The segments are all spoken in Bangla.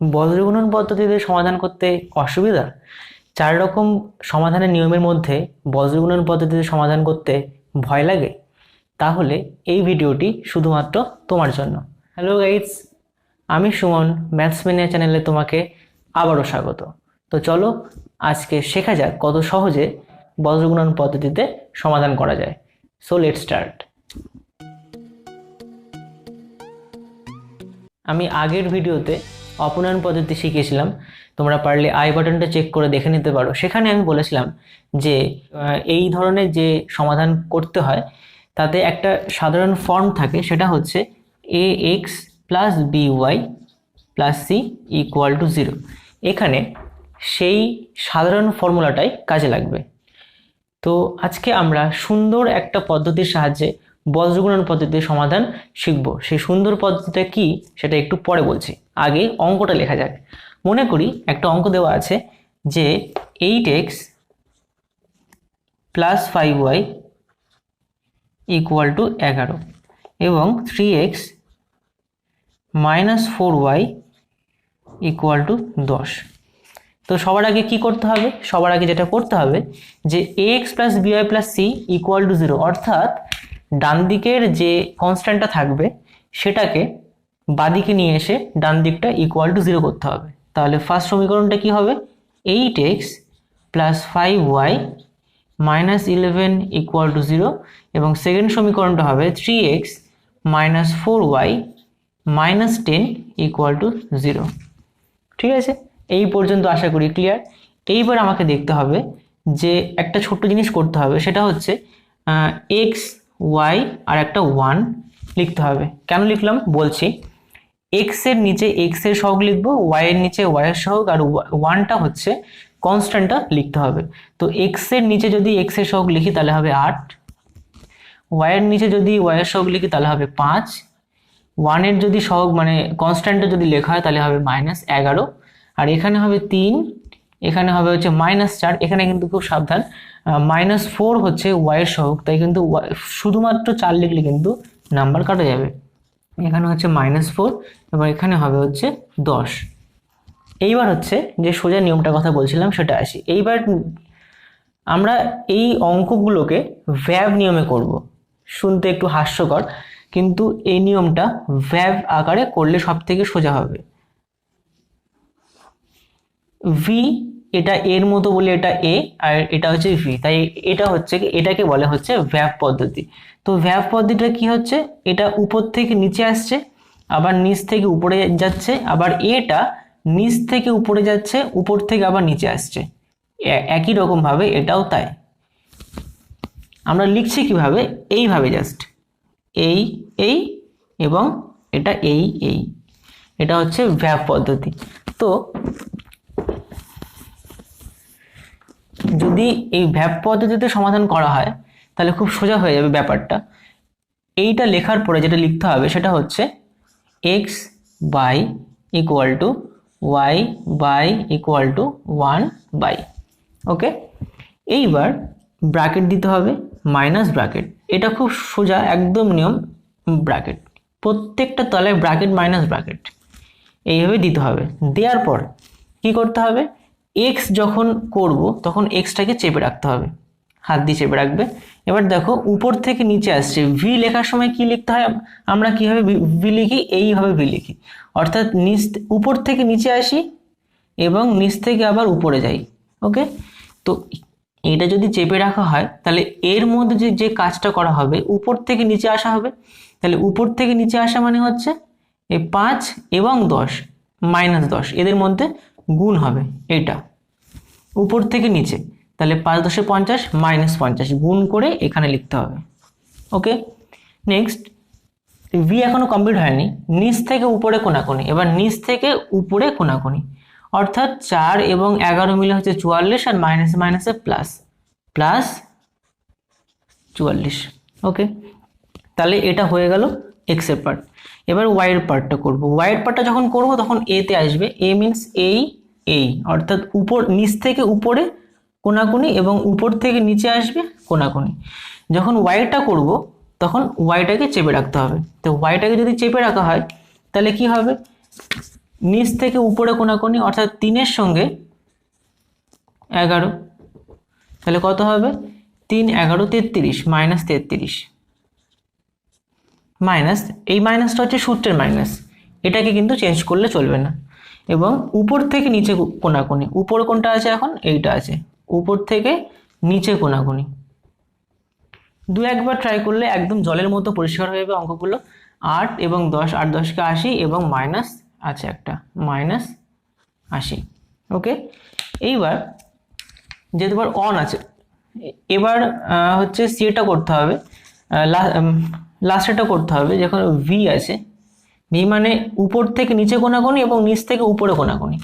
বজ্রগুণন পদ্ধতিতে সমাধান করতে অসুবিধা? চার রকম সমাধানের নিয়মের মধ্যে বজ্রগুণন পদ্ধতিতে সমাধান করতে ভয় লাগে? তাহলে এই ভিডিওটি শুধুমাত্র তোমার জন্য। হ্যালো গাইডস আমি সুমন ম্যাথসম্যানিয়া চ্যানেলে তোমাকে আবারও স্বাগত। তো চলো আজকে শেখা যাক কত সহজে বজ্রগুণন পদ্ধতিতে সমাধান করা যায়। সো লেট স্টার্ট আমি আগের ভিডিওতে অপনয়ন পদ্ধতি শিখিয়েছিলাম। তোমরা পারলে আই বাটনটা চেক করে দেখে নিতে পারো। সেখানে আমি বলেছিলাম যে এই ধরনের যে সমাধান করতে হয়, তাতে একটা সাধারণ ফর্ম থাকে, সেটা হচ্ছে a x plus b y plus c equal to zero এখানে সেই সাধারণ ফর্মুলাটাই কাজে লাগবে। তো আজকে আমরা সুন্দর একটা পদ্ধতির সাহায্যে বজ্রগুণন পদ্ধতিতে সমাধান শিখব। সেই সুন্দর পদ্ধতিটা কি সেটা একটু পরে বলছি। আগে অঙ্কটা লেখা যাক। মনে করি একটা অঙ্ক দেওয়া আছে যে eight x plus five y equal to এগারো এবং three x minus four y equal to দশ। তো সবার আগে কি করতে হবে? সবার আগে যেটা করতে হবে যে a x plus b y plus c equal to zero. অর্থাৎ ডান দিকের যে কনস্ট্যান্টটা থাকবে, সেটাকে বাদিকে নিয়ে এসে ডান দিকটা ইকুয়াল টু জিরো করতে হবে। তাহলে ফার্স্ট সমীকরণটা কি হবে? Eight x plus five y minus eleven equal to zero এবং সেকেন্ড সমীকরণটা হবে three x minus four y minus ten equal to zero ঠিক আছে? এই পর্যন্ত আশা করি ক্লিয়ার এইবার আমাকে দেখতে হবে যে একটা ছোট্ট জিনিস করতে হবে, সেটা হচ্ছে এক্স ওয়াই আর একটা ওয়ান লিখতে হবে। কেন লিখলাম? বলছি এক্সের নিচে এক্সের সহগ লিখব ওয়াই এর নিচে ওয়াই এর সহগ, আর ওয়ানটা হচ্ছে কনস্ট্যান্টটা লিখতে হবে। তো এক্সের নিচে যদি এক্সের সহগ লিখি তাহলে হবে আট ওয়াই এর নিচে যদি ওয়াই এর সহগ লিখি তাহলে হবে পাঁচ ওয়ানের যদি সহগ মানে কনস্ট্যান্টটা যদি লেখা হয় তাহলে হবে মাইনাস এগারো, আর এখানে হবে তিন এখানে হবে হচ্ছে মাইনাস চার, এখানে কিন্তু খুব সাবধান। মাইনাস ফোর হচ্ছে ওয়াইয়ের সহক তাই কিন্তু শুধুমাত্র চার লিখলে কিন্তু নাম্বার কাটা যাবে। এখানে হচ্ছে মাইনাস ফোর এবং এখানে হবে হচ্ছে দশ। এইবার হচ্ছে যে সোজা নিয়মটার কথা বলছিলাম, সেটা আসি। এইবার আমরা এই অঙ্কগুলোকে ভ্যাব নিয়মে করব। শুনতে একটু হাস্যকর, কিন্তু এই নিয়মটা ভ্যাব আকারে করলে সব থেকে সোজা হবে। ভি এটা এর মতো বলে এটা এ আর এটা হচ্ছে ভি তাই এটা হচ্ছে কি, এটাকে বলে হচ্ছে ভ্যাব পদ্ধতি। তো ভ্যাব পদ্ধতিটা কি হচ্ছে, এটা উপর থেকে নিচে আসছে, আবার নিচ থেকে উপরে যাচ্ছে, আবার এটা নিচ থেকে উপরে যাচ্ছে, উপর থেকে আবার নিচে আসছে। একই রকম ভাবে এটাও তাই। আমরা লিখছি কীভাবে, এইভাবে জাস্ট এই এই এবং এটা এই এই। এটা হচ্ছে ভ্যাব পদ্ধতি। তো যদি এই ভ্যাব পদ্ধতিতে সমাধান করা হয়, তাহলে খুব সোজা হয়ে যাবে ব্যাপারটা। এইটা লেখার পরে যেটা লিখতে হবে সেটা হচ্ছে x by equal to y by equal to one by okay? এইবার ব্র্যাকেট দিতে হবে মাইনাস ব্র্যাকেট। এটা খুব সোজা, একদম নিয়ম, ব্র্যাকেট। প্রত্যেকটা তলায় ব্র্যাকেট মাইনাস ব্র্যাকেট। এইভাবে দিতে হবে। দেওয়ার পর কি করতে হবে? এক্স যখন করব, তখন এক্সটাকে চেপে রাখতে হবে। হাত দিয়ে চেপে রাখবে। এবার দেখো, উপর থেকে নিচে আসছে। ভি লেখার সময় কি লিখতে হয়? আমরা কীভাবে ভি লিখি? এইভাবে ভি লিখি। অর্থাৎ নিচ, উপর থেকে নিচে আসি এবং নিচ থেকে আবার উপরে যাই। ওকে তো এটা যদি চেপে রাখা হয়, তাহলে এর মধ্যে যে যে কাজটা করা হবে, উপর থেকে নিচে আসা হবে। তাহলে উপর থেকে নিচে আসা মানে হচ্ছে এই পাঁচ এবং দশ, মাইনাস দশ, এদের মধ্যে গুণ হবে। এটা। উপর থেকে নিচে। তাহলে পাঁচ দশে পঞ্চাশ মাইনাস পঞ্চাশ গুণ করে এখানে লিখতে হবে। ওকে নেক্সট ভি এখনও কমপ্লিট হয়নি। নিচ থেকে উপরে কোনাকুনি। এবার নিচ থেকে উপরে কোনাকুনি। অর্থাৎ চার এবং এগারো মিলে হচ্ছে চুয়াল্লিশ আর মাইনাসে মাইনাসে প্লাস প্লাস চুয়াল্লিশ। ওকে তাহলে এটা হয়ে গেল এক্সের পার্ট এবার ওয়াই এর পার্টটা করব। ওয়াই এর পার্টটা যখন করব, তখন এ তে আসবে। এ মিনস এই এই অর্থাৎ উপর, নিচ থেকে উপরে কোনাকুনি এবং উপর থেকে নিচে আসবে কোনাকুনি। যখন ওয়াইটা করব, তখন ওয়াইটাকে চেপে রাখতে হবে। তো ওয়াইটাকে যদি চেপে রাখা হয়, তাহলে কি হবে? নিচ থেকে উপরে কোনাকুনি, অর্থাৎ তিনের সঙ্গে এগারো। তাহলে কত হবে? তিন, এগারো, তেত্রিশ মাইনাস তেত্রিশ। মাইনাস এই মাইনাসটা হচ্ছে সূত্রের মাইনাস এটাকে কিন্তু চেঞ্জ করলে চলবে না। এবং উপর থেকে নিচে কোনাকুনি। উপর কোনটা আছে এখন? এইটা আছে। উপর থেকে নিচে কোনাকুনি। দু একবার ট্রাই করলে একদম জলের মতো পরিষ্কার হয়ে যাবে অঙ্কগুলো। আট এবং দশ, আট দশকে আশি এবং মাইনাস আছে একটা। মাইনাস আশি। ওকে এইবার যেহেতু অন আছে, এবার হচ্ছে সিটা করতে হবে। লাস্টেটা করতে হবে। যখন ভি আছে ভি মানে উপর থেকে নিচে কোনাকুনি এবং নিচ থেকে উপরে কোনাকুনি।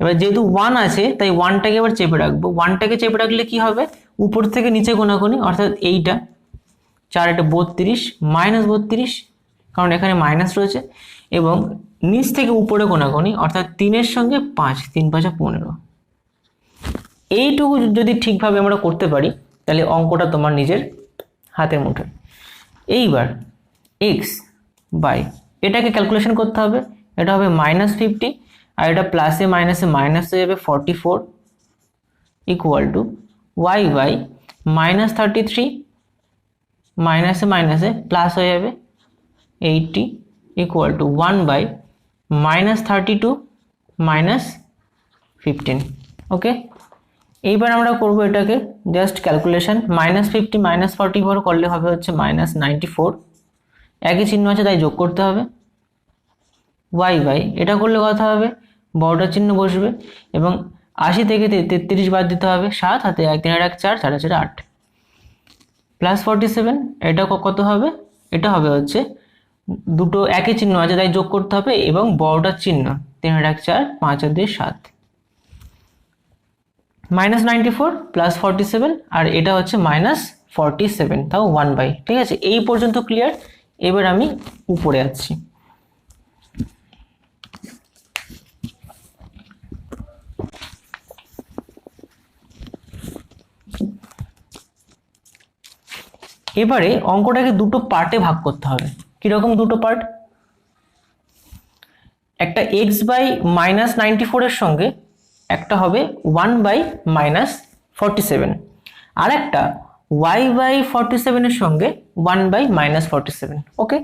এবার যেহেতু ওয়ান আছে, তাই ওয়ানটাকে এবার চেপে রাখব। ওয়ানটাকে চেপে রাখলে কি হবে? উপর থেকে নিচে কোনাকুনি, অর্থাৎ এইটা। চার এটা বত্রিশ মাইনাস বত্রিশ, কারণ এখানে মাইনাস রয়েছে। এবং নিচ থেকে উপরে কোনাকুনি, অর্থাৎ তিনের সঙ্গে পাঁচ, তিন পাঁচা পনেরো। এইটুকু যদি ঠিকভাবে আমরা করতে পারি, তাহলে অঙ্কটা তোমার নিজের হাতের মুঠোয়। এইবার এক্স বাই এটাকে ক্যালকুলেশন করতে হবে। এটা হবে মাইনাস ফিফটি আর এটা প্লাসে মাইনাসে মাইনাস হয়ে যাবে forty four equal to y by minus thirty three মাইনাসে মাইনাসে প্লাস হয়ে যাবে eighty equal to one by minus thirty two minus fifteen okay এইবার আমরা করব এটাকে just calculation minus fifty minus forty four করলে হবে হচ্ছে মাইনাস নাইনটি ফোর একই চিহ্ন আছে, তাই যোগ করতে হবে। ওয়াই বাই এটা করলে কথা হবে বড়টার চিহ্ন বসবে এবং আশি থেকে তেত্রিশ বাদ দিতে হবে, সাত, হাতে এক তিনের এক, চার চার চার, আট। প্লাস ফর্টি সেভেন এটা কত হবে? এটা হবে হচ্ছে দুটো একই চিহ্ন আছে, তাই যোগ করতে হবে এবং বড়টার চিহ্ন তিনের এক, চার, পাঁচ, আর দুই, সাত। Minus ninety four plus forty seven আর এটা হচ্ছে মাইনাস ফর্টি সেভেন তাও ওয়ান বাই ঠিক আছে, এই পর্যন্ত ক্লিয়ার এবার আমি উপরে যাচ্ছি এবারে অঙ্কটাকে দুটো পার্টে ভাগ করতে হবে। কীরকম দুটো পার্ট? একটা এক্স বাই মাইনাস নাইনটি ফোরের সঙ্গে একটা হবে one by minus forty seven আর একটা ওয়াই বাই ফর্টি সেভেনের সঙ্গে one by minus forty seven okay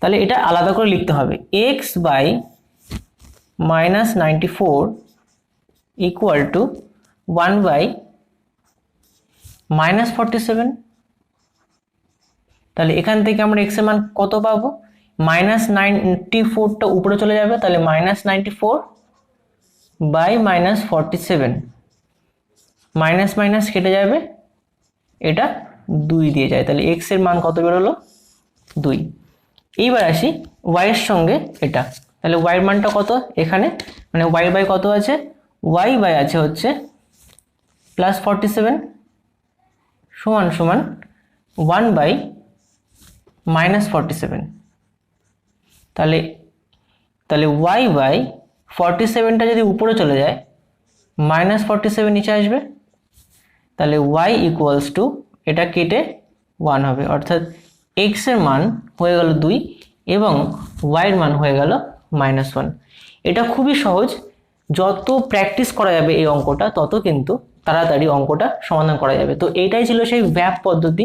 তাহলে এটা আলাদা করে লিখতে হবে। X by minus ninety four equal to one by minus forty seven তাহলে এখান থেকে আমরা এক্সের মান কত পাবো? মাইনাস নাইনটি ফোরটা উপরে চলে যাবে, তাহলে minus ninety four by minus forty seven minus minus কেটে যাবে এটা দুই দিয়ে যায়। তাহলে এক্সের মান কত বেরোলো দুই। এইবার আসি এর সঙ্গে এটা। তাহলে এর মানটা কত এখানে? মানে ওয়াই বাই কত আছে? ওয়াই বাই আছে হচ্ছে প্লাস ফর্টি সেভেন সমান সমান one by minus forty seven তাহলে তাহলে ওয়াই বাই ফর্টি সেভেনটা যদি উপরে চলে যায় মাইনাস ফর্টি সেভেন নিচে আসবে। তাহলে ওয়াই ইকুয়ালস টু এটা কেটে ওয়ান হবে। অর্থাৎ এক্সের মান হয়ে গেল দুই এবং ওয়াইয়ের মান হয়ে গেল মাইনাস ওয়ান এটা খুবই সহজ। যত প্র্যাকটিস করা যাবে এই অঙ্কটা, তত কিন্তু তাড়াতাড়ি অঙ্কটা সমাধান করা যাবে। তো এইটাই ছিল সেই ব্যাপ পদ্ধতি।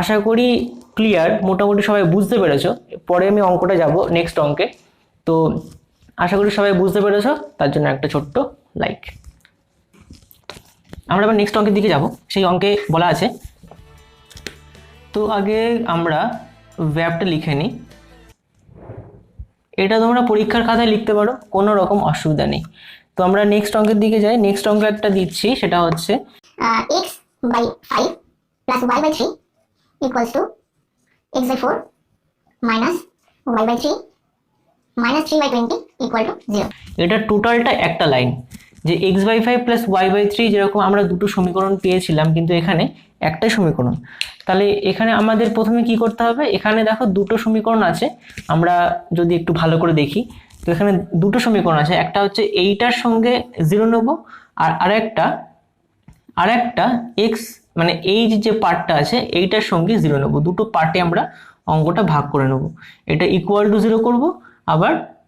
আশা করি ক্লিয়ার মোটামুটি সবাই বুঝতে পেরেছ। পরে আমি অঙ্কটা যাব নেক্সট অঙ্কে। তো আশা করি সবাই বুঝতে পেরেছ। তার জন্য একটা ছোট্ট লাইক আমরা এবার নেক্সট অঙ্কের দিকে যাব। সেই অঙ্কে বলা আছে তো আগে আমরা ভ্যাবটা লিখে নিই। এটা তোমরা পরীক্ষার খাতায় লিখতে পারো কোনো রকম অসুবিধা নেই। তো আমরা নেক্সট অঙ্কের দিকে যাই। নেক্সট অঙ্ক একটা দিচ্ছি সেটা হচ্ছে x by 5 plus y by 3 equals to x by 4 minus y by 3 minus 3 by 20 equal to 0. এটা টোটালটা একটা লাইন যে x by five plus y by three যেরকম আমরা দুটো সমীকরণ পেয়েছিলাম কিন্তু এখানে একটাই সমীকরণ। তাহলে এখানে আমাদের প্রথমে কি করতে হবে? এখানে দেখো দুটো সমীকরণ আছে, আমরা যদি একটু ভালো করে দেখি। তো এখানে দুটো সমীকরণ আছে, একটা হচ্ছে এইটার সঙ্গে জিরো নেব, আর আরেকটা আরেকটা এক্স মানে এই যে- পার্টটা আছে, এইটার সঙ্গে জিরো নেব। দুটো পার্টে আমরা অঙ্কটা ভাগ করে নেব। এটা ইকুয়াল টু জিরো করব, আবার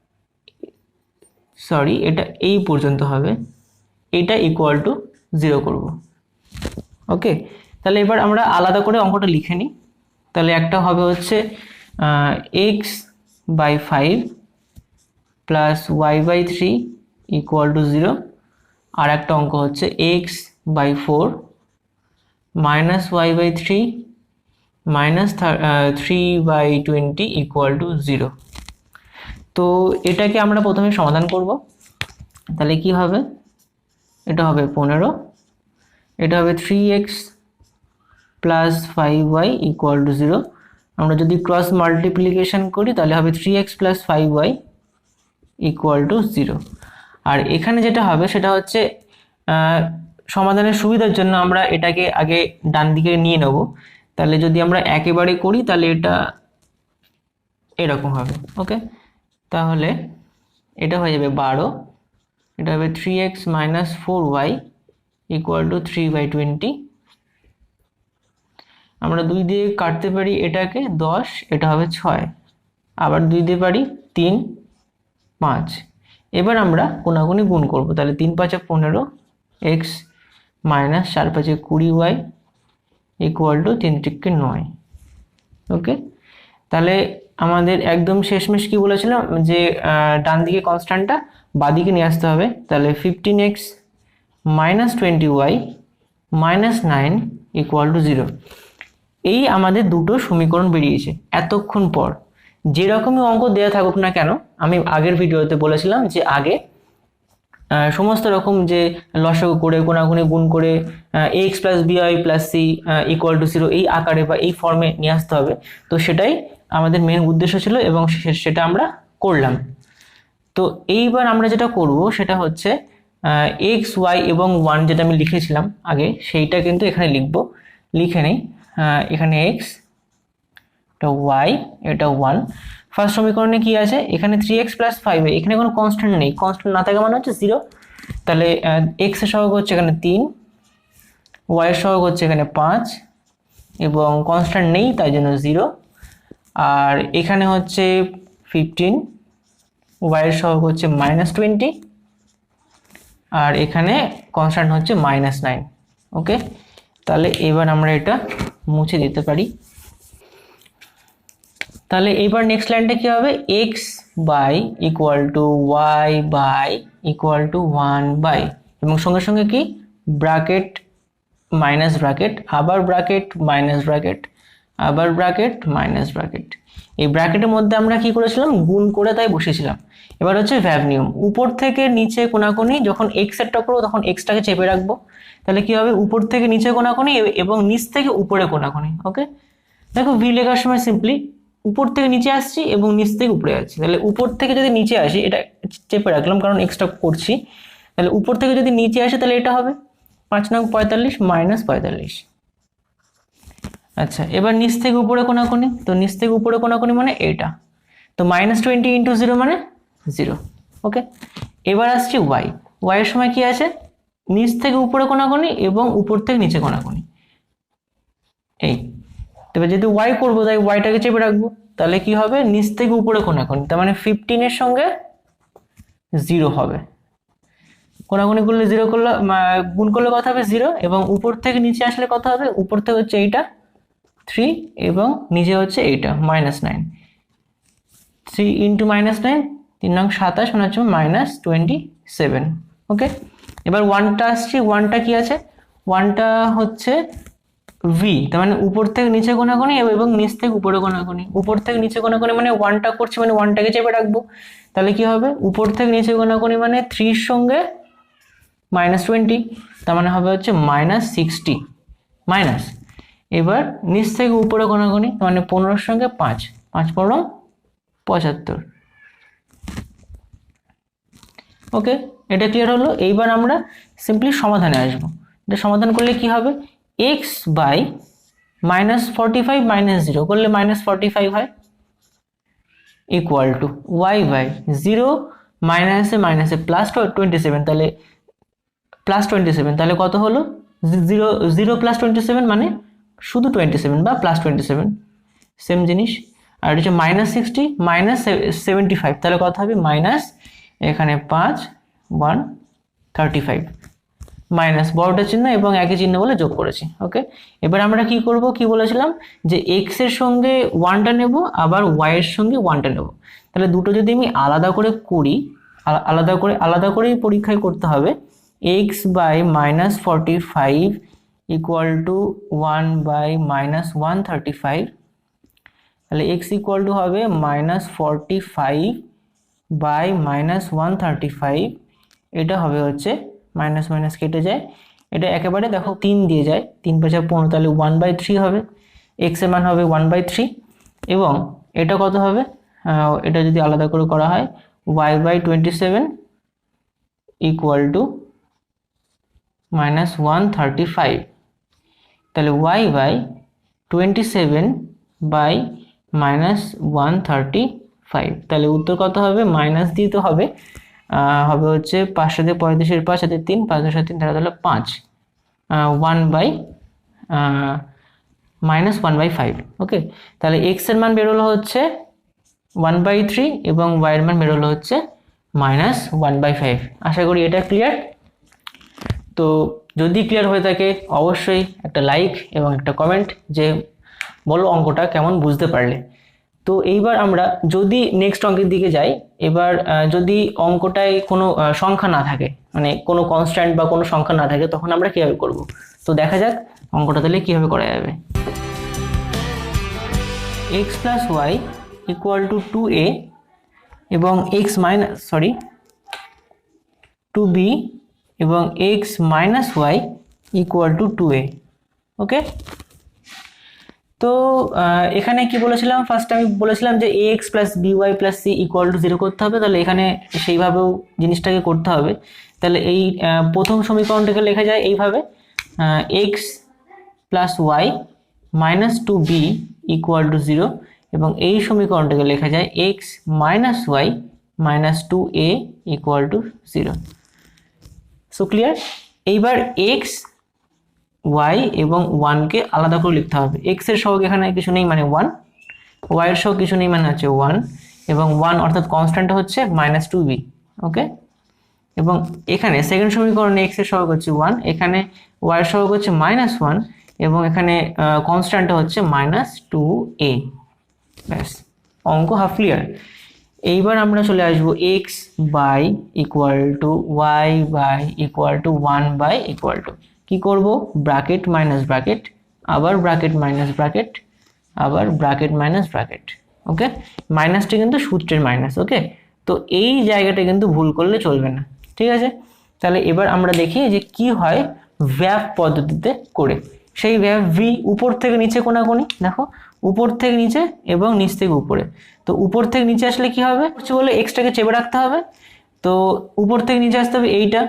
সরি এটা এই পর্যন্ত হবে। এটা ইকুয়াল টু জিরো করব। ওকে তাহলে এবার আমরা আলাদা করে অঙ্কটা লিখে নিই। তাহলে একটা হবে হচ্ছে x by five plus y by three equal to zero আর একটা অঙ্ক হচ্ছে x by four minus y by three minus three by twenty equal to zero তো এটাকে আমরা প্রথমে সমাধান করব। তাহলে কি হবে? এটা হবে পনেরো। এটা হবে three x plus five y equal to zero আমরা যদি ক্রস মাল্টিপ্লিকেশন করি, তাহলে হবে three x plus five y equal to zero আর এখানে যেটা হবে, সেটা হচ্ছে সমাধানের সুবিধার জন্য আমরা এটাকে আগে ডান দিকে নিয়ে নেব। তাহলে যদি আমরা একেবারে করি, তাহলে এটা এরকম হবে ওকে তাহলে এটা হয়ে যাবে বারো। এটা হবে three x minus four y equal to three by twenty আমরা দুই দিয়ে কাটতে পারি এটাকে দশ, এটা হবে ছয়। আবার দুই দিয়ে পারি তিন, পাঁচ। এবার আমরা কোনাগুনি গুণ করব। তাহলে তিন পাঁচে পনেরো এক্স মাইনাস চার পাঁচে কুড়ি ওয়াই ইকুয়াল টু তিন টিককে নয়। ওকে তাহলে আমাদের একদম শেষমেশ কি বলেছিলাম? যে ডান দিকে কনস্ট্যান্টটা বাদিকে নিয়ে আসতে হবে। তাহলে fifteen x minus twenty y minus nine equal to zero এই আমাদের দুটো সমীকরণ বেরিয়েছে এতক্ষণ পর। যেরকমই অঙ্ক দেওয়া থাকুক না কেন, আমি আগের ভিডিওতে বলেছিলাম যে আগে সমস্ত রকম যে লসাগু করে কোনাগুনি গুণ করে x plus b y plus c equal to zero এই আকারে বা এই ফর্মে নিয়ে আসতে হবে। তো সেটাই আমাদের মেন উদ্দেশ্য ছিল এবং সেটা আমরা করলাম। তো এইবার আমরা যেটা করব সেটা হচ্ছে এক্স ওয়াই এবং ওয়ান যেটা আমি লিখেছিলাম আগে, সেইটা কিন্তু এখানে লিখব। লিখে নেই। এখানে এক্স এটা ওয়াই এটা ওয়ান ফার্স্ট সমীকরণে কি আছে? এখানে থ্রি এক্স প্লাস ফাইভ এখানে কোনো কনস্ট্যান্ট নেই। কনস্ট্যান্ট না থাকা মানে হচ্ছে জিরো তাহলে এক্সের সহগ হচ্ছে এখানে তিন ওয়াই এর সহগ হচ্ছে এখানে পাঁচ এবং কনস্ট্যান্ট নেই, তাই জন্য জিরো আর এখানে হচ্ছে ফিফটিন ওয়াইয়ের সহগ হচ্ছে মাইনাস টোয়েন্টি আর এখানে কনস্ট্যান্ট হচ্ছে মাইনাস নাইন ওকে তাহলে এবার আমরা এটা মুছে দিতে পারি। তাহলে এবার নেক্সট লাইনটা কি হবে? X by equal to y by equal to one by এবং সঙ্গে সঙ্গে কি? ব্র্যাকেট মাইনাস ব্র্যাকেট আবার ব্র্যাকেট মাইনাস ব্র্যাকেট আবার ব্র্যাকেট মাইনাস ব্র্যাকেট এই ব্র্যাকেটের মধ্যে আমরা কি করেছিলাম? গুণ করে তাই বসেছিলাম এবার হচ্ছে ভ্যাব নিয়ম। উপর থেকে নিচে কোনাকুনি যখন এক্স এরটা করব তখন এক্সটাকে চেপে রাখব। তাহলে কি হবে? উপর থেকে নিচে কোনাকুনি এবং নিচ থেকে উপরে কোনাকুনি ওকে দেখো ভি লেখার সময় সিম্পলি উপর থেকে নিচে আসছি এবং নিচ থেকে উপরে যাচ্ছি। তাহলে উপর থেকে যদি নিচে আসি, এটা চেপে রাখলাম কারণ এক্সট্রা করছি। তাহলে উপর থেকে যদি নিচে আসে তাহলে এটা হবে? পাঁচ নং পঁয়তাল্লিশ মাইনাস পঁয়তাল্লিশ। আচ্ছা এবার নিচ থেকে উপরে কোনাকুনি। তো নিচ থেকে উপরে কোনাকুনি মানে এটা তো মাইনাস টোয়েন্টি ইন্টু জিরো মানে জিরো ওকে এবার আসছি ওয়াই ওয়াইয়ের সময় কি আছে? নিচ থেকে উপরে কোনাকুনি এবং উপর থেকে নিচে কোনাকুনি। এই। তবে যদি ওয়াই করব, তাই ওয়াইটাকে চেপে রাখব। তাহলে কি হবে? নিচ থেকে উপরে কোনাকুনি। তার মানে ফিফটিনের সঙ্গে জিরো হবে। কোনাকুনি করলে জিরো করলে গুণ করলে কত হবে? জিরো এবং উপর থেকে নিচে আসলে কত হবে? উপর থেকে হচ্ছে এইটা। থ্রি এবং নিচে হচ্ছে এইটা minus nine three into minus nine তিন নং সাতাশ মানে হচ্ছে মাইনাস টোয়েন্টি সেভেন ওকে এবার ওয়ানটা আসছে ওয়ানটা কি আছে? ওয়ানটা হচ্ছে ভি তার মানে উপর থেকে নিচে কোনাকুনি এবং নিচ থেকে উপরে কোনাকুনি উপর থেকে নিচে কোনাকুনি মানে ওয়ানটা করছে মানে ওয়ানটাকে চেপে রাখব। তাহলে কি হবে? উপর থেকে নিচে কোনাকুনি মানে থ্রির সঙ্গে মাইনাস টোয়েন্টি তার মানে হবে হচ্ছে মাইনাস সিক্সটি মাইনাস এবার নিচ থেকে উপরে তার মানে পনেরোর সঙ্গে পাঁচ পাঁচ পনেরো পঁচাত্তর। ওকে এটা ক্লিয়ার হলো? এইবার আমরা সিম্পলি সমাধানে আসব। এটা সমাধান করলে কি হবে? X by minus forty five minus zero করলে মাইনাস ফর্টি ফাইভ হয় equal to y by zero মাইনাসে মাইনাসে প্লাস টোয়েন্টি সেভেন তাহলে প্লাস টোয়েন্টি সেভেন তাহলে কত হলো? Zero zero plus twenty seven মানে শুধু টোয়েন্টি সেভেন বা প্লাস টোয়েন্টি সেভেন সেম জিনিস। আর এটা হচ্ছে minus sixty minus seventy five তাহলে কত হবে? মাইনাস এখানে পাঁচ ওয়ান থার্টি ফাইভ মাইনাস বড়টা চিহ্ন এবং একই চিহ্ন বলে যোগ করেছি ওকে এবার আমরা কি করব? কি বলেছিলাম? যে এক্সের সঙ্গে ওয়ানটা নেব, আবার ওয়াই এর সঙ্গে ওয়ানটা নেব। তাহলে দুটো যদি আমি আলাদা করে করি, আলা- আলাদা করে, আলাদা করেই পরীক্ষায় করতে হবে x by minus forty five equal to one by minus one thirty five তাহলে এক্স ইকুয়াল টু হবে minus forty five by minus one thirty five এটা হবে হচ্ছে মাইনাস মাইনাস কেটে যায়। এটা একেবারে দেখো তিন দিয়ে যায়। তিন পাঁচা পনেরো, তাহলে ওয়ান বাই থ্রি হবে। এক্সের মান হবে ওয়ান বাই থ্রি এবং এটা কত হবে? এটা যদি আলাদা করে করা হয় y by twenty seven equal to minus one thirty five তাহলে y by twenty seven by minus one thirty five তাহলে উত্তর কত হবে? মাইনাস দিয়ে তো হবে। হবে হচ্ছে পাঁচ সাথে পঁয়ত্রিশের পাঁচ সাথে তিন, পাঁচ সাথে তিন, তাহলে তাহলে পাঁচ। One by minus one by five okay তাহলে এক্সের মান বেরোলো হচ্ছে ওয়ান বাই থ্রি এবং ওয়াইয়ের মান বেরোলো হচ্ছে মাইনাস ওয়ান বাই ফাইভ আশা করি এটা ক্লিয়ার তো যদি ক্লিয়ার হয়ে থাকে, অবশ্যই একটা লাইক এবং একটা কমেন্ট যে বলো অঙ্কটা কেমন বুঝতে পারলে। তো এইবার আমরা যদি নেক্সট অঙ্কের দিকে যাই, এবার যদি অঙ্কটায় কোনো সংখ্যা না থাকে মানে কোনো কনস্ট্যান্ট বা কোনো সংখ্যা না থাকে, তখন আমরা কীভাবে করব? তো দেখা যাক অঙ্কটা তাহলে কীভাবে করা যাবে। X plus y equal to two a এবং x minus sorry two b এবং x minus y equal to two a okay তো এখানে কি বলেছিলাম? ফার্স্ট আমি বলেছিলাম যে a x plus b y plus c equal to zero করতে হবে, তাহলে এখানে সেইভাবেও জিনিসটাকে করতে হবে। তাহলে এই প্রথম সমীকরণটাকে লেখা যায় এইভাবে x plus y minus two b equal to zero এবং এই সমীকরণটাকে লেখা যায় x minus y minus two a equal to zero so clear এইবার এক্স ওয়াই এবং ওয়ানকে আলাদা করে লিখতে হবে। এক্সের সহগ এখানে কিছু নেই মানে ওয়ান ওয়াই এর সহগ কিছু নেই মানে আছে ওয়ান এবং ওয়ান অর্থাৎ কনস্ট্যান্ট হচ্ছে মাইনাস টু বি ওকে এবং এখানে সেকেন্ড সমীকরণে এক্সের সহগ হচ্ছে ওয়ান এখানে ওয়াই এর সহগ হচ্ছে মাইনাস ওয়ান এবং এখানে কনস্ট্যান্ট হচ্ছে মাইনাস টু এ ব্যাস, অঙ্ক হাফ ক্লিয়ার এইবার আমরা চলে আসব x by equal to y by equal to one by equal to কী করব? ব্র্যাকেট মাইনাস ব্র্যাকেট আবার ব্র্যাকেট মাইনাস ব্র্যাকেট আবার ব্র্যাকেট মাইনাস ব্র্যাকেট ওকে মাইনাসটা কিন্তু সূত্রের মাইনাস ওকে তো এই জায়গাটা কিন্তু ভুল করলে চলবে না, ঠিক আছে? তাহলে এবার আমরা দেখি যে কি হয় ভ্যাপ পদ্ধতিতে করে। সেই ভ্যাপ ভি উপর থেকে নিচে কোনাকুনি, দেখো? উপর থেকে নিচে এবং নিচ থেকে উপরে। তো উপর থেকে নিচে আসলে কি হবে? কিছু বলে এক্সট্রাকে চেপে রাখতে হবে। তো উপর থেকে নিচে আসতে হবে এইটা।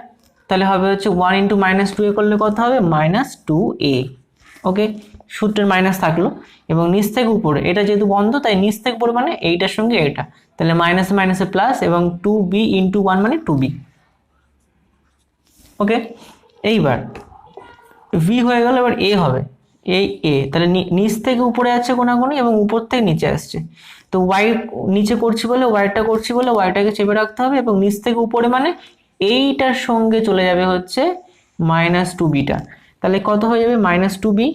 তাহলে হবে হচ্ছে one into minus two a করলে কত হবে? মাইনাস টু এ ওকে সূত্রের মাইনাস থাকল। এবং নিচ থেকে উপরে। এটা যেহেতু বন্ধ, তাই নিচ থেকে উপরে মানে এইটার সঙ্গে এটা। তাহলে মাইনাস মাইনাসে প্লাস এবং টু বি ইন্টু ওয়ান মানে টু বি ওকে এইবার ভি হয়ে গেল, এবার এ হবে। এই এ তাহলে নিচ থেকে উপরে আছে কোনাগুনি এবং উপর থেকে নিচে আসছে। তো ওয়াই নিচে করছি বলে ওয়াইটা করছি বলে ওয়াইটাকে চেপে রাখতে হবে এবং নিচ থেকে উপরে মানে এইটার সঙ্গে চলে যাবে হচ্ছে মাইনাস টু। বিটা তাহলে কত হয়ে যাবে? মাইনাস টু বি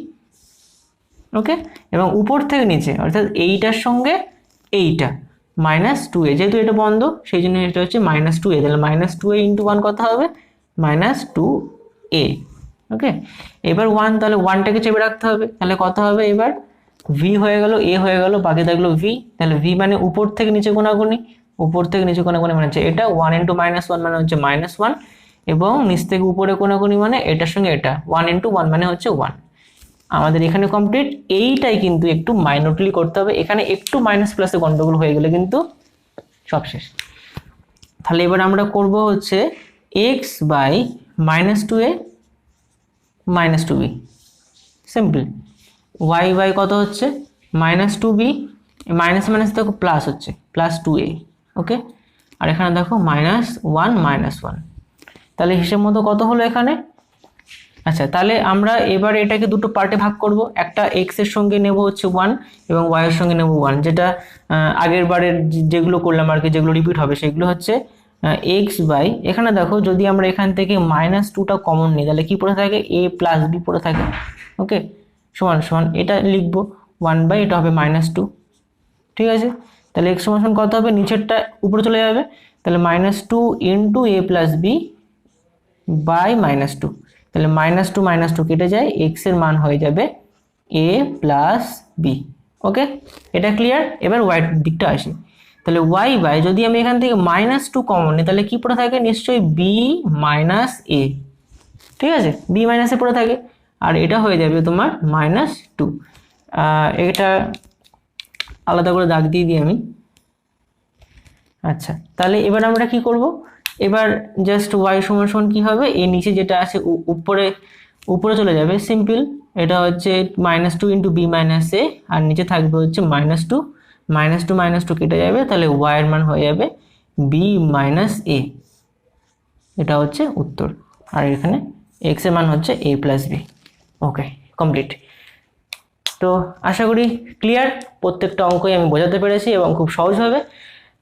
ওকে এবং উপর থেকে নিচে, অর্থাৎ এইটার সঙ্গে এইটা মাইনাস টু এ যেহেতু এটা বন্ধ, সেই জন্য এটা হচ্ছে মাইনাস টু এ তাহলে minus two a into one কত হবে? মাইনাস টু এ ওকে এবার ওয়ান তাহলে ওয়ানটাকে চেপে রাখতে হবে। তাহলে কত হবে এবার? ভি হয়ে গেল এ হয়ে গেল, বাকি থাকল ভি তাহলে ভি মানে উপর থেকে নিচে কোনাগুনি উপর থেকে নিচে কোনাগুনি মানে হচ্ছে এটা। ওয়ান ইন্টু মাইনাস ওয়ান মানে হচ্ছে মাইনাস ওয়ান এবং নিচ থেকে উপরে কোনাগুনি মানে এটার সঙ্গে এটা। ওয়ান ইন্টু ওয়ান মানে হচ্ছে ওয়ান আমাদের এখানে কমপ্লিট এইটাই কিন্তু একটু মাইনরলি করতে হবে। এখানে একটু মাইনাস প্লাসে গন্ডগোল হয়ে গেলে কিন্তু সব শেষ। তাহলে এবার আমরা করব হচ্ছে x by minus two a minus two b simple y by কত হচ্ছে? Minus two b minus minus দেখো প্লাস হচ্ছে প্লাস টু এ ওকে আর এখানে দেখো মাইনাস ওয়ান মাইনাস ওয়ান তাহলে হিসেব মতো কত হলো এখানে? আচ্ছা তাহলে আমরা এবার এটাকে দুটো পার্টে ভাগ করব। একটা এক্সের সঙ্গে নেব হচ্ছে ওয়ান এবং ওয়াই এর সঙ্গে নেব ওয়ান যেটা আগের বারের যেগুলো করলাম আর কি, যেগুলো রিপিট হবে, সেগুলো হচ্ছে এক্স বাই এখানে দেখো যদি আমরা এখান থেকে মাইনাস টুটা কমন নিই, তাহলে কি পড়ে থাকে? এ প্লাস বি পড়ে থাকে। ওকে সমান সমান, এটা লিখব। ওয়ান বাই এটা হবে মাইনাস টু ঠিক আছে? তাহলে এক্স সমান কত হবে? নিচেরটা উপরে চলে যাবে। তাহলে minus two into a plus b by minus two তাহলে মাইনাস টু মাইনাস টু কেটে যায় এক্সের মান হয়ে যাবে এ প্লাস বি ওকে এটা ক্লিয়ার এবার ওয়াই দিকটা আসি। তাহলে ওয়াই বাই যদি আমি এখান থেকে মাইনাস টু কমন নিই, তাহলে কি পড়ে থাকে? নিশ্চয়ই বি মাইনাস এ ঠিক আছে? বি মাইনাসে পড়ে থাকে। আর এটা হয়ে যাবে তোমার মাইনাস টু এটা আলাদা করে দাগ দিয়ে দিই আমি। আচ্ছা তাহলে এবার আমরা কি করব? এবার জাস্ট ওয়াই সমান সমান কী হবে? এই নিচে যেটা আছে উপরে উপরে চলে যাবে। সিম্পল এটা হচ্ছে minus two into b minus a আর নিচে থাকবে হচ্ছে minus two minus two minus two কেটে যাবে, তাহলে ওয়াইয়ের মান হয়ে যাবে বি মাইনাস এ এটা হচ্ছে উত্তর। আর এখানে এক্সের মান হচ্ছে a plus b okay complete তো আশা করি ক্লিয়ার প্রত্যেকটা অঙ্কই আমি বোঝাতে পেরেছি এবং খুব সহজভাবে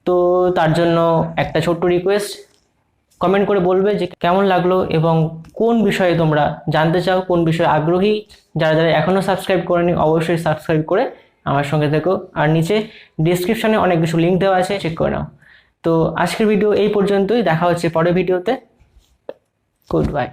তো তার জন্য একটা ছোট্ট রিকোয়েস্ট কমেন্ট করে বলবে যে কেমন লাগল এবং কোন বিষয়ে তোমরা জানতে চাও, কোন বিষয়ে আগ্রহী। যারা যারা এখনও সাবস্ক্রাইব করেনি, অবশ্যই সাবস্ক্রাইব করে আমার সঙ্গে থেকো। আর নিচে ডিসক্রিপশানে অনেক কিছু লিঙ্ক দেওয়া আছে চেক করে নাও। তো আজকের ভিডিও এই পর্যন্তই। দেখা হচ্ছে পরের ভিডিওতে গুড বাই